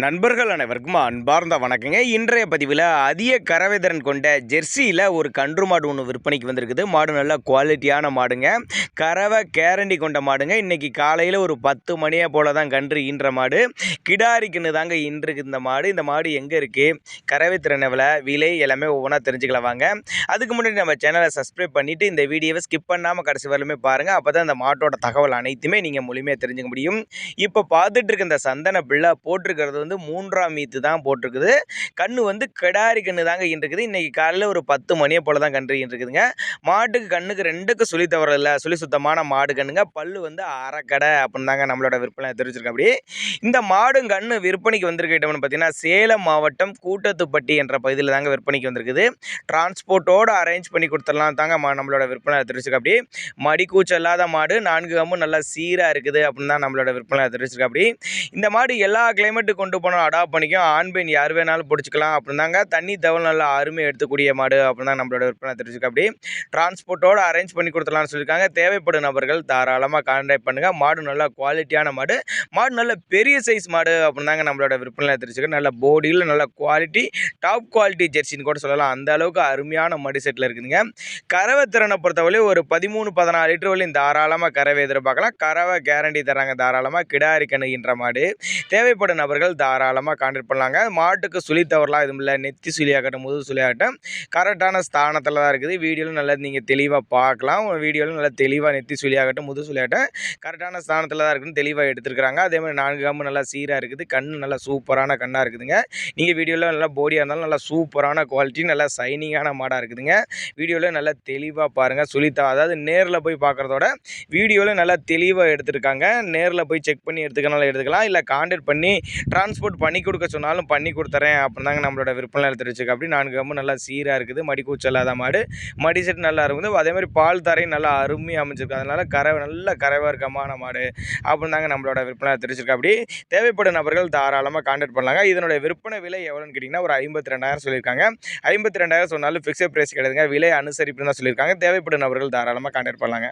நண்பர்கள் அனைவருக்கும் அன்பார்ந்த வணக்கங்க. இன்றைய பதிவில் அதிக கறவைதிறன் கொண்ட ஜெர்சியில் ஒரு கன்று மாடு ஒன்று விற்பனைக்கு வந்திருக்குது. மாடு நல்ல குவாலிட்டியான மாடுங்க. கறவை கேரண்டி கொண்ட மாடுங்க. இன்றைக்கி காலையில் ஒரு பத்து மணியை போல் தான் கன்று ஈன்ற மாடு. கிடாரிக்குன்னு தாங்க ஈன்றுக்கு இந்த மாடு. இந்த மாடு எங்கே இருக்குது கறவை திறன் எவ்வளோ விலை எல்லாமே ஒவ்வொன்றா தெரிஞ்சுக்கலாம் வாங்க. அதுக்கு முன்னாடி நம்ம சேனலை சப்ஸ்கிரைப் பண்ணிவிட்டு இந்த வீடியோவை ஸ்கிப் பண்ணாமல் கடைசி வரலுமே பாருங்கள் அப்போ தான் இந்த மாட்டோட தகவல் அனைத்துமே நீங்கள் முழுமையாக தெரிஞ்சுக்க முடியும். இப்போ பார்த்துட்டு இருக்க இந்த சந்தன பிள்ளை போட்டிருக்கிறது வந்து மூன்றாம் மீத்து தான் போட்டிருக்குது. கண்ணு வந்து கிடாரி கண்ணு தாங்க இருக்குது இன்றைக்கி காலையில் ஒரு பத்து மணியை போல் தான் கன்று இருக்குதுங்க மாட்டுக்கு கண்ணுக்கு ரெண்டுக்கும் சுழி தவறல சுழி சுத்தமான மாடு கண்ணுங்க. பல்லு வந்து அரைக்கடை அப்படின்னு தாங்க நம்மளோட விற்பனை தெரிவிச்சிருக்கேன் அப்படி. இந்த மாடும் கண்ணு விற்பனைக்கு வந்திருக்க இடம்னு பார்த்தீங்கன்னா சேலம் மாவட்டம் கூட்டத்துப்பட்டி என்ற பகுதியில் தாங்க விற்பனைக்கு வந்திருக்குது. டிரான்ஸ்போர்ட்டோடு அரேஞ்ச் பண்ணி கொடுத்துடலாம் தாங்க மா- நம்மளோட விற்பனை தெரிவிச்சிருக்கோம் அப்படி. மடி கூச்சம் இல்லாத மாடு நான்கு கம்பு நல்லா சீராக இருக்குது அப்படின்னு தான் நம்மளோட விற்பனை தெரிவிச்சிருக்கோம் அப்படி. இந்த மாடு எல்லா கிளைமேட்டு கொண்டு போனால் அடாப்ட் பண்ணிக்கும். ஆண் பெண் யார் வேணாலும் பிடிச்சிக்கலாம். அப்படின்னாங்க தண்ணி தவள் நல்லா அருமை எடுத்துக்கூடிய மாடு அப்படின்னு நம்மளோட விற்பனை தெரிஞ்சுக்க அப்படி. டிரான்ஸ்போர்ட்டோடு அரேஞ்ச் பண்ணி கொடுத்துலாம்னு சொல்லியிருக்காங்க. தேவைப்படும் நபர்கள் தாராளமாக கான்டாக்ட் பண்ணுங்கள் மாடு நல்லா குவாலிட்டியான மாடு. மாடு நல்ல பெரிய சைஸ் மாடு அப்படின்னு தாங்க நம்மளோட விற்பனை தெரிஞ்சுக்க. நல்ல போடியில் நல்ல குவாலிட்டி டாப் குவாலிட்டி ஜெர்சின்னு கூட சொல்லலாம். அந்த அளவுக்கு அருமையான மடி செட்டில் இருக்குதுங்க. கறவை திறனை பொறுத்தவரை ஒரு பதிமூணு பதினாலு லிட்டர் வரையும் தாராளமாக கறவை எதிர்பார்க்கலாம். கறவை கேரண்டி தராங்க தாராளமாக கிடாரி கணுகின்ற மாடு. தேவைப்படும் நபர்கள் தாராளமாக கான்டாக்ட் பண்ணலாங்க. மாட்டுக்கு சுழி தவறலாம் எதுவும் இல்லை. நெத்தி சுழியாகட்டும் முதுகு சுழியாகட்டும் கரெக்டான ஸ்தானத்தில் தான் இருக்குது. வீடியோவில் நல்லா நீங்கள் தெளிவாக பார்க்கலாம். வீடியோவில் நல்லா தெளிவாக நெத்தி சுழியாகட்டும் முதுகு சுழியாகட்டும் கரெக்டான ஸ்தானத்தில் தான் இருக்குன்னு தெளிவாக எடுத்துருக்காங்க அதேமாதிரி நான்கு காம்பு நல்லா சீராக இருக்குது. கண் நல்லா சூப்பரான கண்ணாக இருக்குதுங்க. நீங்கள் வீடியோவில் நல்லா போடியாக இருந்தாலும் நல்லா சூப்பரான குவாலிட்டி நல்லா சைனிங்கான மாடாக இருக்குதுங்க. வீடியோவில் நல்லா தெளிவாக பாருங்கள் சுழித்தா அதாவது நேரில் போய் பார்க்குறதோட வீடியோவில் நல்லா தெளிவாக எடுத்துருக்காங்க. நேரில் போய் செக் பண்ணி எடுத்துக்கனாலும் எடுத்துக்கலாம். இல்லை கான்டெக்ட் பண்ணி ட்ரான்ஸ் டிரான்ஸ்போர்ட் பண்ணி கொடுக்க சொன்னாலும் பண்ணி கொடுத்துறேன். அப்புறம் தாங்க நம்மளோட விற்பனை தெரிவிச்சிருக்கு அப்படி நான்கு கம்பு நல்லா சீராக இருக்குது. மடிக்கூச்சல் இல்லாத மாடு. மடி செட் நல்லா இருக்குது. அதே மாதிரி பால் தரையும் நல்லா அருமையாக அமைஞ்சிருக்கு. அதனால் கறவை நல்ல கறவை இருக்கமான மாடு. அப்படின்னு தாங்க நம்மளோட விற்பனை தெரிவிச்சிருக்கு அப்படி தேவைப்படும் நபர்கள் தாராளமாக கான்டாக்ட் பண்ணலாங்க. இதனுடைய விற்பனை விலை எவ்வளோன்னு கேட்டிங்கன்னா ஒரு ஐம்பத்தி ரெண்டாயிரம் சொல்லியிருக்காங்க. ஐம்பத்தி ரெண்டாயிரம் சொன்னாலும் ஃபிக்ஸட் ப்ரைஸ் கிடையாதுங்க. விலை அனுசரிப்புன்னு தான் சொல்லியிருக்காங்க. தேவைப்படும் நபர்கள் தாராளமாக கான்டாக்ட் பண்ணலாங்க.